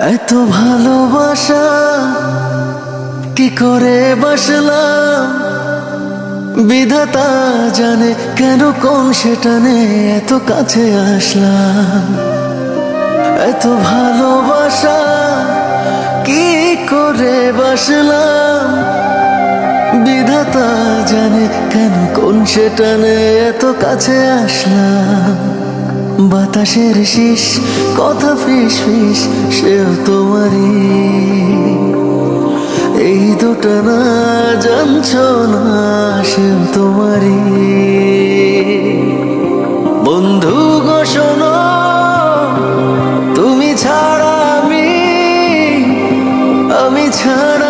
এত ভালোবাসা কি করে বাসলাম? বিধাতা জানে কেন কোন সেটা নে এত কাছে আসলাম? এত ভালোবাসা কি করে বাসলাম? বিধাতা জানে কেন কোন সেটা নে এত কাছে আসলাম? বাতাসের শীষ, কথা ফিস ফিস, সেও তোমারই। এই দুটো না জানছ না সেও তোমারই। বন্ধু শোনো, তুমি ছাড়া আমি আমি ছাড়া